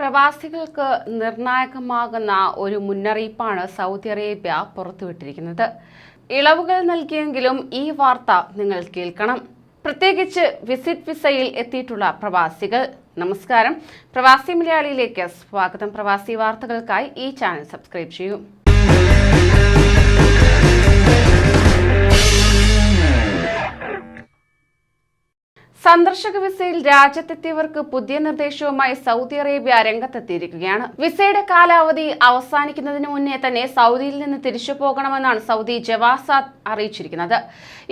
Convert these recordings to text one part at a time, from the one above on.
പ്രവാസികൾക്ക് നിർണായകമാകുന്ന ഒരു മുന്നറിയിപ്പാണ് സൗദി അറേബ്യ പുറത്തുവിട്ടിരിക്കുന്നത്. ഇളവുകൾ നൽകിയെങ്കിലും ഈ വാർത്ത നിങ്ങൾ കേൾക്കണം. പ്രത്യേകിച്ച് വിസിറ്റ് വിസയിൽ എത്തിയിട്ടുള്ള പ്രവാസികൾ. നമസ്കാരം. പ്രവാസി മലയാളിയിലേക്ക് സ്വാഗതം. പ്രവാസി വാർത്തകൾക്കായി ഈ ചാനൽ സബ്സ്ക്രൈബ് ചെയ്യൂ. സന്ദർശക വിസയിൽ രാജ്യത്തെത്തിയവർക്ക് പുതിയ നിർദ്ദേശവുമായി സൗദി അറേബ്യ രംഗത്തെത്തിയിരിക്കുകയാണ്. വിസയുടെ കാലാവധി അവസാനിക്കുന്നതിന് മുന്നേ തന്നെ സൗദിയിൽ നിന്ന് തിരിച്ചു പോകണമെന്നാണ് സൗദി ജവാസാദ് അറിയിച്ചിരിക്കുന്നത്.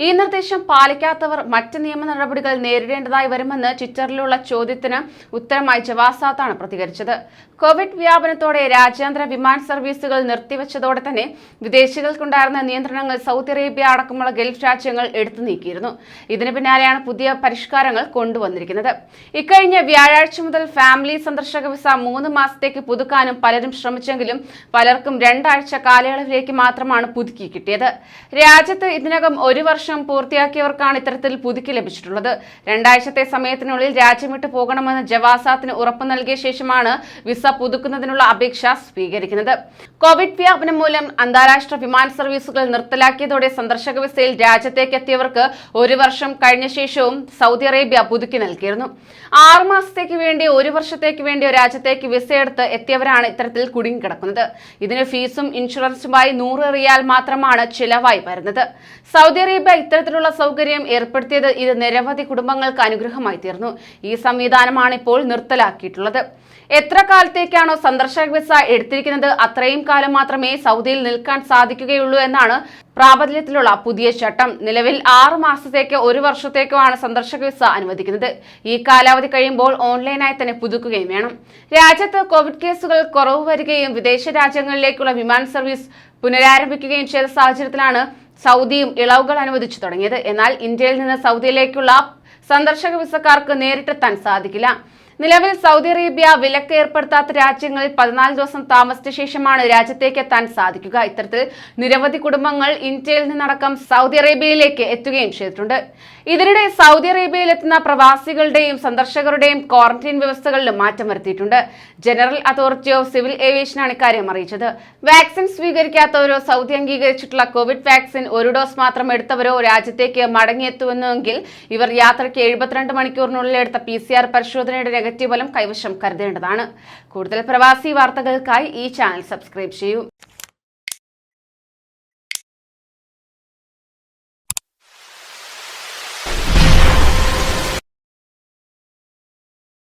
ഈ നിർദ്ദേശം പാലിക്കാത്തവർ മറ്റ് നിയമ നടപടികൾ നേരിടേണ്ടതായി വരുമെന്ന് ട്വിറ്ററിലുള്ള ചോദ്യത്തിന് ഉത്തരമായി ആണ് പ്രതികരിച്ചത്. കോവിഡ് വ്യാപനത്തോടെ രാജ്യാന്തര വിമാന സർവീസുകൾ നിർത്തിവെച്ചതോടെ തന്നെ വിദേശികൾക്കുണ്ടായിരുന്ന നിയന്ത്രണങ്ങൾ സൗദി അറേബ്യ അടക്കമുള്ള ഗൾഫ് രാജ്യങ്ങൾ എടുത്തു നീക്കിയിരുന്നു. ഇതിന് പിന്നാലെയാണ് പുതിയ പരിഷ്കാരങ്ങൾ കൊണ്ടുവന്നിരിക്കുന്നത്. ഇക്കഴിഞ്ഞ വ്യാഴാഴ്ച മുതൽ ഫാമിലി സന്ദർശക വിസ മൂന്ന് മാസത്തേക്ക് പുതുക്കാനും പലരും ശ്രമിച്ചെങ്കിലും പലർക്കും രണ്ടാഴ്ച കാലയളവിലേക്ക് മാത്രമാണ് പുതുക്കി കിട്ടിയത്. രാജ്യത്ത് ഇതിനകം ഒരു വർഷം പൂർത്തിയാക്കിയവർക്കാണ് ഇത്തരത്തിൽ പുതുക്കി ലഭിച്ചിട്ടുള്ളത്. രണ്ടാഴ്ചത്തെ സമയത്തിനുള്ളിൽ രാജ്യം വിട്ടു പോകണമെന്ന് ജവാസാത്തിന് ഉറപ്പു നൽകിയ ശേഷമാണ് വിസ പുതുക്കുന്നതിനുള്ള അപേക്ഷ സ്വീകരിക്കുന്നത്. കോവിഡ് വ്യാപനം മൂലം അന്താരാഷ്ട്ര വിമാന സർവീസുകൾ നിർത്തലാക്കിയതോടെ സന്ദർശക വിസയിൽ രാജ്യത്തേക്ക് എത്തിയവർക്ക് ഒരു വർഷം കഴിഞ്ഞ ശേഷവും സൗദി അറേബ്യ പുതുക്കി നൽകിയിരുന്നു. ആറു മാസത്തേക്ക് വേണ്ടി ഒരു വർഷത്തേക്ക് വേണ്ടി രാജ്യത്തേക്ക് വിസ എടുത്ത് എത്തിയവരാണ് ഇത്തരത്തിൽ കുടുങ്ങിക്കിടക്കുന്നത്. ഇതിന് ഫീസും ഇൻഷുറൻസുമായി നൂറ് റിയാൽ മാത്രമാണ് ചിലവായി വരുന്നത്. സൗദി അറേബ്യ ഇത്തരത്തിലുള്ള സൗകര്യം ഏർപ്പെടുത്തിയത് ഇത് നിരവധി കുടുംബങ്ങൾക്ക് അനുഗ്രഹമായി തീർന്നു. ഈ സംവിധാനമാണ് ഇപ്പോൾ നിർത്തലാക്കിയിട്ടുള്ളത്. എത്ര കാലത്തേക്കാണോ സന്ദർശക വിസ എടുത്തിരിക്കുന്നത് അത്രയും കാലം മാത്രമേ സൗദിയിൽ നിൽക്കാൻ സാധിക്കുകയുള്ളൂ എന്നാണ് പ്രാബല്യത്തിലുള്ള പുതിയ ചട്ടം. നിലവിൽ ആറു മാസത്തേക്ക് ഒരു വർഷത്തേക്കോ ആണ് സന്ദർശക വിസ അനുവദിക്കുന്നത്. ഈ കാലാവധി കഴിയുമ്പോൾ ഓൺലൈനായി തന്നെ പുതുക്കുകയും വേണം. രാജ്യത്ത് കോവിഡ് കേസുകൾ കുറവ് വരികയും വിദേശ രാജ്യങ്ങളിലേക്കുള്ള വിമാന സർവീസ് പുനരാരംഭിക്കുകയും ചെയ്ത സാഹചര്യത്തിലാണ് സൗദിയും ഇളവുകൾ അനുവദിച്ചു തുടങ്ങിയത്. എന്നാൽ ഇന്ത്യയിൽ നിന്ന് സൗദിയിലേക്കുള്ള സന്ദർശക വിസക്കാർക്ക് നേരിട്ടെത്താൻ സാധിക്കില്ല. നിലവിൽ സൗദി അറേബ്യ വിലക്ക് ഏർപ്പെടുത്താത്ത രാജ്യങ്ങളിൽ പതിനാല് ദിവസം താമസിച്ച ശേഷമാണ് രാജ്യത്തേക്ക് എത്താൻ സാധിക്കുക. ഇത്തരത്തിൽ നിരവധി കുടുംബങ്ങൾ ഇന്ത്യയിൽ നിന്നടക്കം സൗദി അറേബ്യയിലേക്ക് എത്തുകയും ചെയ്തിട്ടുണ്ട്. ഇതിനിടെ സൗദി അറേബ്യയിൽ എത്തുന്ന പ്രവാസികളുടെയും സന്ദർശകരുടെയും ക്വാറന്റൈൻ വ്യവസ്ഥകളിലും മാറ്റം വരുത്തിയിട്ടുണ്ട്. ജനറൽ അതോറിറ്റി ഓഫ് സിവിൽ ഏവിയേഷനാണ് ഇക്കാര്യം അറിയിച്ചത്. വാക്സിൻ സ്വീകരിക്കാത്തവരോ സൗദി അംഗീകരിച്ചിട്ടുള്ള കോവിഡ് വാക്സിൻ ഒരു ഡോസ് മാത്രം എടുത്തവരോ രാജ്യത്തേക്ക് മടങ്ങിയെത്തുമെന്നെങ്കിൽ ഇവർ യാത്രയ്ക്ക് എഴുപത്തിരണ്ട് മണിക്കൂറിനുള്ളിൽ എടുത്ത പി സി ആർ പരിശോധനയുടെ ഫലം കൈവശം കരുതേണ്ടതാണ്. കൂടുതൽ പ്രവാസി വാർത്തകൾക്കായി ഈ ചാനൽ സബ്സ്ക്രൈബ് ചെയ്യൂ.